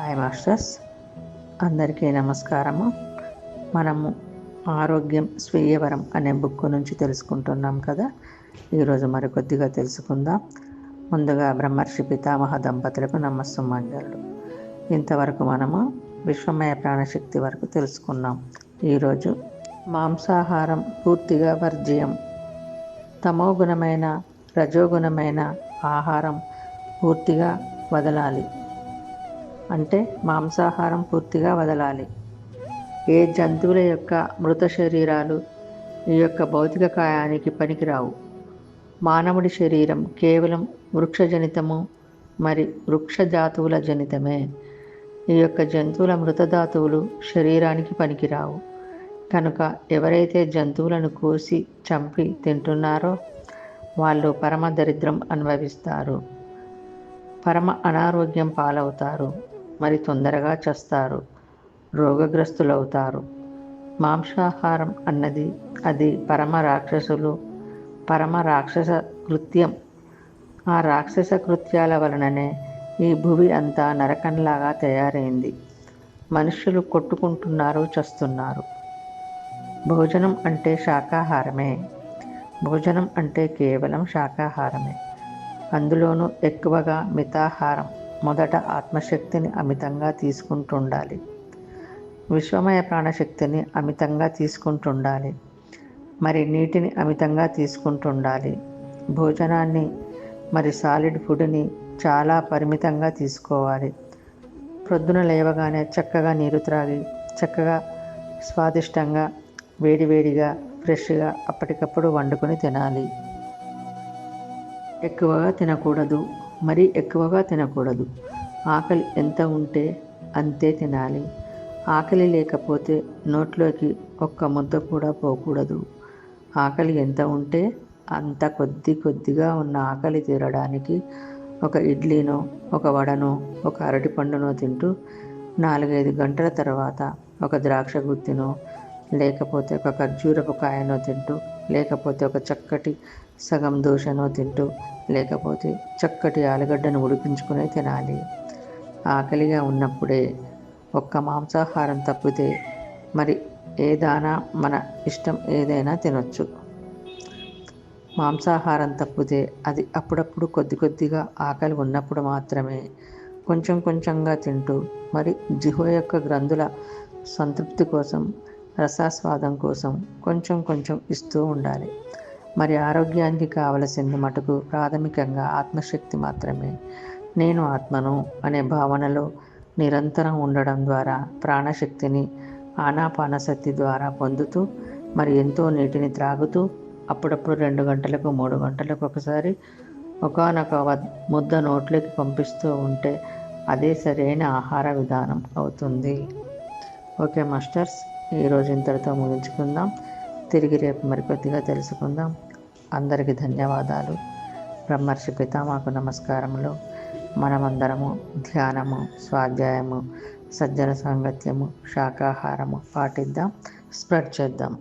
Masters. అందరికీ నమస్కారము. మనము ఆరోగ్యం స్వీయవరం అనే బుక్ నుంచి తెలుసుకుంటున్నాం కదా. ఈరోజు మరికొద్దిగా తెలుసుకుందాం. ముందుగా బ్రహ్మర్షి పితామహ దంపతులకు నమస్సుమాంజలు ఇంతవరకు మనము విశ్వమయ ప్రాణశక్తి వరకు తెలుసుకున్నాం. ఈరోజు మాంసాహారం పూర్తిగా వర్జ్యం. తమోగుణమైన రజోగుణమైన ఆహారం పూర్తిగా వదలాలి. అంటే మాంసాహారం పూర్తిగా వదలాలి. ఏ జంతువుల యొక్క మృత శరీరాలు ఈ యొక్క భౌతిక కాయానికి పనికిరావు? మానవుడి శరీరం కేవలం వృక్షజనితము మరి వృక్షజాతువుల జనితమే. ఈ యొక్క జంతువుల మృతధాతువులు శరీరానికి పనికిరావు. కనుక ఎవరైతే జంతువులను కోసి చంపి తింటున్నారో వాళ్ళు పరమ దరిద్రం అనుభవిస్తారు. పరమ అనారోగ్యం పాలవుతారు. మరి తొందరగా చస్తారు. రోగగ్రస్తులవుతారు. మాంసాహారం అన్నది అది పరమ రాక్షసులు పరమ రాక్షస కృత్యం. ఆ రాక్షస కృత్యాల వలననే ఈ భువి అంతా నరకంలాగా తయారైంది. మనుషులు కొట్టుకుంటున్నారు చస్తున్నారు. భోజనం అంటే శాకాహారమే. భోజనం అంటే కేవలం శాకాహారమే. అందులోనూ ఎక్కువగా మితాహారం మొదట ఆత్మశక్తిని అమితంగా తీసుకుంటుండాలి. విశ్వమయ ప్రాణశక్తిని అమితంగా తీసుకుంటుండాలి. మరి నీటిని అమితంగా తీసుకుంటుండాలి. భోజనాన్ని మరి సాలిడ్ ఫుడ్ని చాలా పరిమితంగా తీసుకోవాలి. ప్రొద్దున లేవగానే చక్కగా నీరు త్రాగి చక్కగా స్వాదిష్టంగా వేడివేడిగా ఫ్రెష్గా అప్పటికప్పుడు వండుకొని తినాలి. ఎక్కువగా తినకూడదు. మరీ ఎక్కువగా తినకూడదు. ఆకలి ఎంత ఉంటే అంతే తినాలి. ఆకలి లేకపోతే నోట్లోకి ఒక్క ముద్ద కూడా పోకూడదు. ఆకలి ఎంత ఉంటే అంత కొద్ది కొద్దిగా ఉన్న ఆకలి తీరడానికి ఒక ఇడ్లీనో ఒక వడనో ఒక అరటిపండునో తింటూ నాలుగైదు గంటల తర్వాత ఒక ద్రాక్ష గుత్తినో లేకపోతే ఒక ఖర్జూరపు కాయనో తింటూ లేకపోతే ఒక చక్కటి సగం దోశను తింటూ లేకపోతే చక్కటి ఆలుగడ్డను ఉడికించుకునే తినాలి. ఆకలిగా ఉన్నప్పుడే ఒక్క మాంసాహారం తప్పితే మరి ఏదైనా మన ఇష్టం ఏదైనా తినొచ్చు. మాంసాహారం తప్పితే అది అప్పుడప్పుడు కొద్ది కొద్దిగా ఆకలి ఉన్నప్పుడు మాత్రమే కొంచెం కొంచెంగా తింటూ మరి జిహో యొక్క గ్రంథుల సంతృప్తి కోసం రసాస్వాదం కోసం కొంచెం కొంచెం ఇస్తూ ఉండాలి. మరి ఆరోగ్యానికి కావలసింది మటుకు ప్రాథమికంగా ఆత్మశక్తి మాత్రమే. నేను ఆత్మను అనే భావనలో నిరంతరం ఉండడం ద్వారా ప్రాణశక్తిని ఆనాపానశక్తి ద్వారా పొందుతూ మరి ఎంతో నీటిని త్రాగుతూ అప్పుడప్పుడు రెండు గంటలకు మూడు గంటలకు ఒకసారి ఒకనొక ముద్ద నోట్లోకి పంపిస్తూ ఉంటే అదే సరైన ఆహార విధానం అవుతుంది. Okay masters. ఈరోజు ఇంతటితో ముగించుకుందాం. తిరిగి రేపు మరికొద్దిగా తెలుసుకుందాం. అందరికీ ధన్యవాదాలు. బ్రహ్మర్షి పితామాకు నమస్కారములు. మనమందరము ధ్యానము స్వాధ్యాయము సజ్జన సాంగత్యము శాకాహారము పాటిద్దాం. స్ప్రెడ్ చేద్దాం.